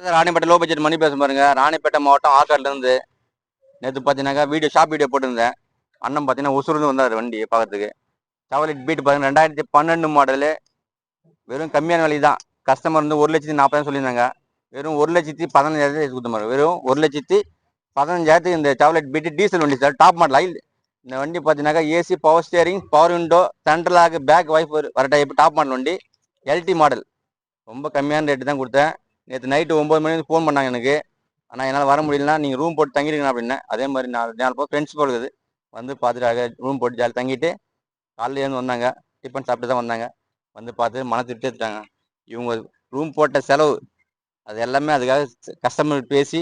Ranipet low budget மணி பேச பாருங்க. ராணிப்பேட்டை மாவட்டம் ஆற்காடுல இருந்து நேற்று பார்த்தீங்கன்னாக்கா வீடியோ ஷாப் வீடியோ போட்டிருந்தேன். அண்ணன் பார்த்தீங்கன்னா ஒசூர்ந்து வந்தார் வண்டி பார்க்கறதுக்கு. செவலிட் பீட் பாருங்க. ரெண்டாயிரத்தி பன்னெண்டு மாடலு வெறும் கம்மியான விலை தான். கஸ்டமர் வந்து ஒரு லட்சத்தி நாற்பதாயிரம் சொல்லியிருந்தாங்க. வெறும் ஒரு லட்சத்தி பதினஞ்சாயிரத்தி கொடுத்தாரு வெறும் ஒரு லட்சத்தி பதினஞ்சாயிரத்துக்கு இந்த செவலெட் பீட்டு டீசல் வண்டி சார். டாப் மாடல் ஆயில் இந்த வண்டி பார்த்தீங்கன்னாக்கா AC power steering power window சென்ட்ரலாக back wife வர டைப் டாப் மாடல் வண்டி. எல்டி மாடல் ரொம்ப கம்மியான ரேட்டு தான் கொடுத்தேன். நேற்று நைட்டு ஒம்பது மணி ஃபோன் பண்ணாங்க எனக்கு. ஆனால் என்னால் வர முடியலனா நீங்கள் ரூம் போட்டு தங்கிடுங்க அப்படின்னேன். அதே மாதிரி நாலு நாலு போக ஃப்ரெண்ட்ஸ் போடுது வந்து பார்த்துட்டு ரூம் போட்டு ஜாலி தங்கிட்டு காலையில் இருந்து வந்தாங்க. டிஃபன் சாப்பிட்டு தான் வந்தாங்க. வந்து பார்த்து மன திருப்தி எடுத்துட்டாங்க இவங்க ரூம் போட்ட செலவு அது எல்லாமே அதுக்காக கஸ்டமர் பேசி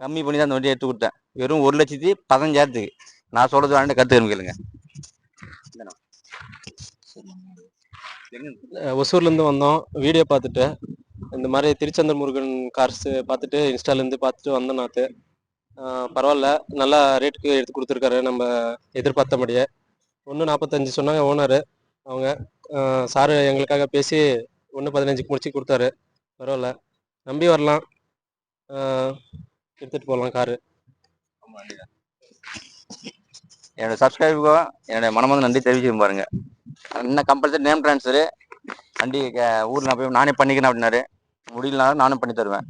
கம்மி பண்ணி தான் அந்த வண்டியை எடுத்து கொடுத்தேன். வெறும் ஒரு லட்சத்தி பதினஞ்சாயிரத்துக்கு. நான் சொல்கிறது வேண்டாம் கற்றுக்கணும் கேளுங்க. ஒசூர்லேருந்து வந்தோம். வீடியோ பார்த்துட்டு. இந்த மாதிரி திருச்செந்தூர் முருகன் கார்ஸ் பார்த்துட்டு இன்ஸ்டாலேருந்து பார்த்துட்டு வந்தேன் நாத்து பரவாயில்ல. நல்லா ரேட்டுக்கு எடுத்து கொடுத்துருக்காரு நம்ம எதிர்பார்த்தபடியே ஒன்று நாற்பத்தஞ்சு சொன்னாங்க ஓனர் அவங்க சாரு எங்களுக்காக பேசி ஒன்று பதினஞ்சுக்கு முடிச்சு கொடுத்தாரு. பரவாயில்ல. நம்பி வரலாம். எடுத்துகிட்டு போகலாம் காரு என்னோட சப்ஸ்கிரைபுக்கும் என்னோட மனமார்ந்த நன்றி தெரிவிச்சு பாருங்க. என்ன கம்பல்சரி நேம் ட்ரான்ஸ்ஃபரு வண்டி ஊரில் நான் போய் நானே பண்ணிக்கிறேன் அப்படின்னாரு. முடியலனாலும் நானும் பண்ணி தருவேன்.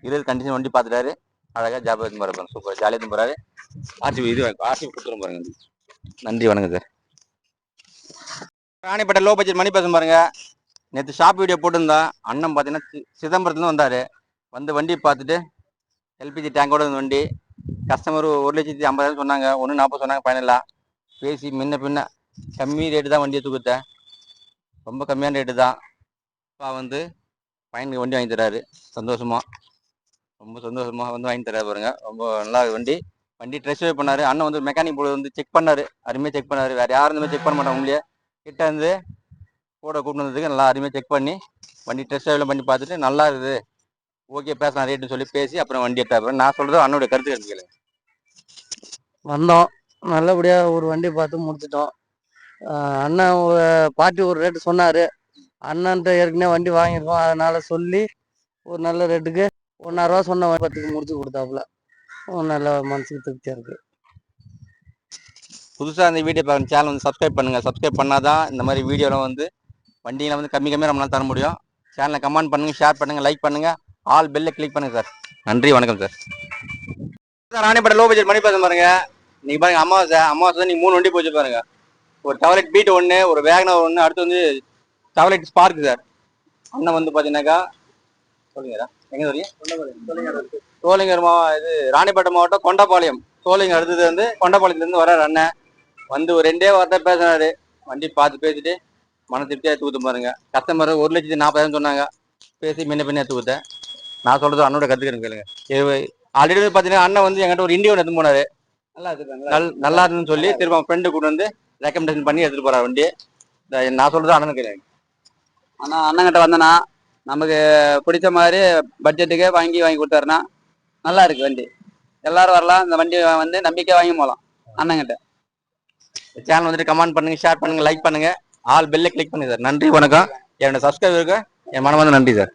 இருபது கண்டிஷன் வண்டி பார்த்துட்டாரு. அழகாக ஜாப் எடுத்து போறாரு சூப்பர். ஜாலியாக எடுத்து போறாரு. ஆர்சி இது ஆர்சி கொடுத்துரும் பாருங்க. நன்றி வணக்கம் sir Ranipet low budget Mani பேசும் பாருங்க. நேற்று ஷாப் வீடியோ போட்டிருந்தா அண்ணன் பார்த்தீங்கன்னா சி- சிதம்பரத்துலேருந்து வந்தார். வந்து வண்டி பார்த்துட்டு எல்பிஜி டேங்கோட இருந்த வண்டி. கஸ்டமர் ஒரு லட்சத்தி ஐம்பதாயிரம் சொன்னாங்க. ஒன்று நாற்பது சொன்னாங்க ஃபைனலாக பேசி முன்ன பின்ன கம்மி ரேட்டு தான் வண்டியை தூக்குத்தேன். ரொம்ப கம்மியான ரேட்டு தான். இப்போ வந்து பையனுக்கு வண்டி வாங்கி தராரு. சந்தோஷமா. ரொம்ப சந்தோஷமா வந்து வாங்கி தராரு பாருங்க. ரொம்ப நல்லா வண்டி. வண்டி ட்ரெஸ் பண்ணாரு. அண்ணன் வந்து மெக்கானிக் போல வந்து செக் பண்ணாரு. அருமையாக செக் பண்ணாரு. வேற யாரும் இந்த மாதிரி செக் பண்ண மாட்டாங்க உங்களே கிட்ட இருந்து கூட கூப்பிட்டு வந்ததுக்கு நல்லா அருமையாக செக் பண்ணி வண்டி ட்ரெஸ் ட்ரைவ்லாம் பண்ணி பார்த்துட்டு நல்லா இருக்குது. ஓகே பேசலாம் ரேட்டுன்னு சொல்லி பேசி அப்புறம் வண்டி எடுத்தா நான் சொல்றது அண்ணனுடைய கருத்து கேட்டு வந்தோம். நல்லபடியாக ஒரு வண்டி பார்த்து முடிச்சிட்டோம். அண்ணன் பார்ட்டி பாட்டி ஒரு ரேட்டு சொன்னார். அண்ணன்ட்ட ஏற்கனவே வண்டி வாங்கியிருக்கோம். அதனால சொல்லி ஒரு நல்ல ரேட்டுக்கு ஒன்றாயிரரூவா சொன்ன வண்டி பத்துக்கு முடிச்சு கொடுத்தாப்புல. ஒரு நல்ல மனசுக்கு திருப்தியாக இருக்கு. புதுசாக இந்த வீடியோ பார்க்குற சேனல் வந்து சப்ஸ்கிரைப் பண்ணுங்கள் சப்ஸ்கிரைப் பண்ணாதான் இந்த மாதிரி வீடியோலாம் வந்து வண்டியில் வந்து கம்மி கம்மியாக நம்மளால தர முடியும். சேனலை கமெண்ட் பண்ணுங்கள் ஷேர் பண்ணுங்கள் லைக் பண்ணுங்கள் ஆல் பெல்லை கிளிக் பண்ணுங்கள் சார் நன்றி வணக்கம் sir sir Ranipet low budget Mani பார்த்து பாருங்க. நீங்கள் பாருங்க அமாவாசை அமாவாசை நீங்கள் மூணு வண்டி போச்சு பாருங்க. ஒரு டவலெட் பீட் ஒன்று ஒரு வேகனர் ஒன்று அடுத்து வந்து டவலெட் ஸ்பார்க் சார் அண்ணன் வந்து பார்த்தீங்கன்னாக்கா சொல்லுங்கடா எங்கே வரீங்க சோழிங்கர் மாவ இது ராணிப்பேட்டை மாவட்டம் கொண்டபாளையம் சோழிங்கர் அடுத்தது வந்து கொண்டபாளையத்துலேருந்து வர்றாரு அண்ணன். வந்து ஒரு ரெண்டே வார்த்தை பேசினாரு. வண்டி பார்த்து பேசிட்டு மன திருப்தியாக கொடுத்து பாருங்க. கஸ்டமர் ஒரு லட்சத்தி நாற்பதாயிரம் சொன்னாங்க. பேசி முன்ன பின்ன கொடுத்தேன் நான் சொல்றது அண்ணோட கற்றுக்கிறேன் கேளுங்க. ஆல்ரெடி பார்த்தீங்கன்னா அண்ணன் வந்து என்கிட்ட ஒரு இண்டியோ எடுத்து போனாரு. நல்லா நல்லா இருந்துன்னு சொல்லி திரும்ப ஃப்ரெண்டு கூட வந்து ரெக்கமெண்டேஷன் பண்ணி எடுத்துட்டு போறாரு வண்டி நான் சொல்றது அண்ணன் கேளுங்க. ஆனால் அண்ணங்கிட்ட வந்தனா நமக்கு பிடிச்ச மாதிரி பட்ஜெட்டுக்கே வாங்கி வாங்கி கொடுத்தாருன்னா நல்லா இருக்கு வண்டி. எல்லாரும் வரலாம் இந்த வண்டி வந்து நம்பிக்கை வாங்கி போகலாம் அண்ணங்கிட்ட சேனல் வந்துட்டு கமெண்ட் பண்ணுங்க ஷேர் பண்ணுங்க லைக் பண்ணுங்க. ஆல் பெல்லை கிளிக் பண்ணுங்க சார் நன்றி வணக்கம். என்னோட சப்ஸ்கிரைபருக்கு என் மனமார்ந்த நன்றி சார்